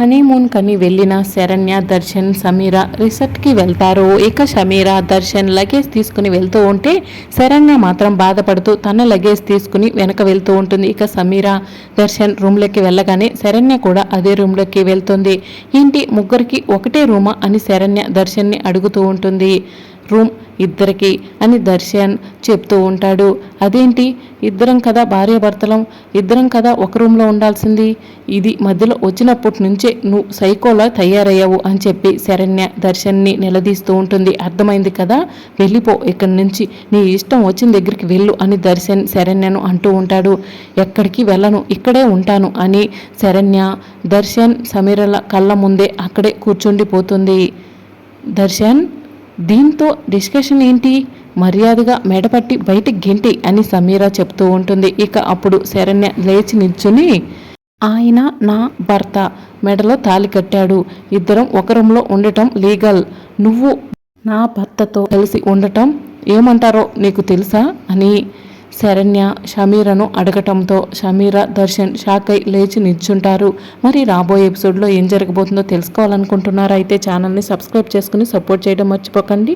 Honeymoon కని వెళ్ళిన శరణ్య దర్శన్ సమీర రిసార్ట్కి వెళ్తారు. ఇక సమీర దర్శన్ లగేజ్ తీసుకుని వెళ్తూ ఉంటే శరణ్య మాత్రం బాధపడుతూ తన లగేజ్ తీసుకుని వెనక వెళ్తూ ఉంటుంది. ఇక సమీర దర్శన్ రూమ్లోకి వెళ్ళగానే శరణ్య కూడా అదే రూమ్లోకి వెళ్తుంది. ఏంటి ముగ్గురికి ఒకటే రూమా అని శరణ్య దర్శన్ని అడుగుతూ ఉంటుంది. రూమ్ ఇద్దరికి అని దర్శన్ చెప్తూ ఉంటాడు. అదేంటి? ఇద్దరం కదా భార్యాభర్తలం? ఇద్దరం కదా ఒక రూమ్లో ఉండాల్సింది? ఇది మధ్యలో వచ్చినప్పటి నుంచే నువ్వు సైకోలా తయారయ్యావు అని చెప్పి శరణ్య దర్శన్ని నిలదీస్తూ ఉంటుంది. అర్థమైంది కదా? వెళ్ళిపో ఇక్కడి నుంచి. నీ ఇష్టం వచ్చిన దగ్గరికి వెళ్ళు అని దర్శన్ శరణ్యను అంటూ ఉంటాడు. ఎక్కడికి వెళ్ళను? ఇక్కడే ఉంటాను అని శరణ్య దర్శన్ సమీరల కళ్ళ ముందే అక్కడే కూర్చుండిపోతుంది. దర్శన్ దీంతో డిస్కషన్ ఏంటి? మర్యాదగా మెడపట్టి బయటికి గెంటి అని సమీర చెప్తూ ఉంటుంది. ఇక అప్పుడు శరణ్య లేచి నిల్చుని ఆయన నా భర్త మెడలో తాలి కట్టాడు. ఇద్దరం ఒక రూమ్లో ఉండటం లీగల్. నువ్వు నా భర్తతో కలిసి ఉండటం ఏమంటారో నీకు తెలుసా? అని శరణ్య షమీరను అడగటంతో షమీర దర్శన్ షాక్ అయి లేచి నిల్చుంటారు. మరి రాబోయే ఎపిసోడ్లో ఏం జరగబోతుందో తెలుసుకోవాలనుకుంటున్నారా? అయితే ఛానల్ని సబ్స్క్రైబ్ చేసుకుని సపోర్ట్ చేయడం మర్చిపోకండి.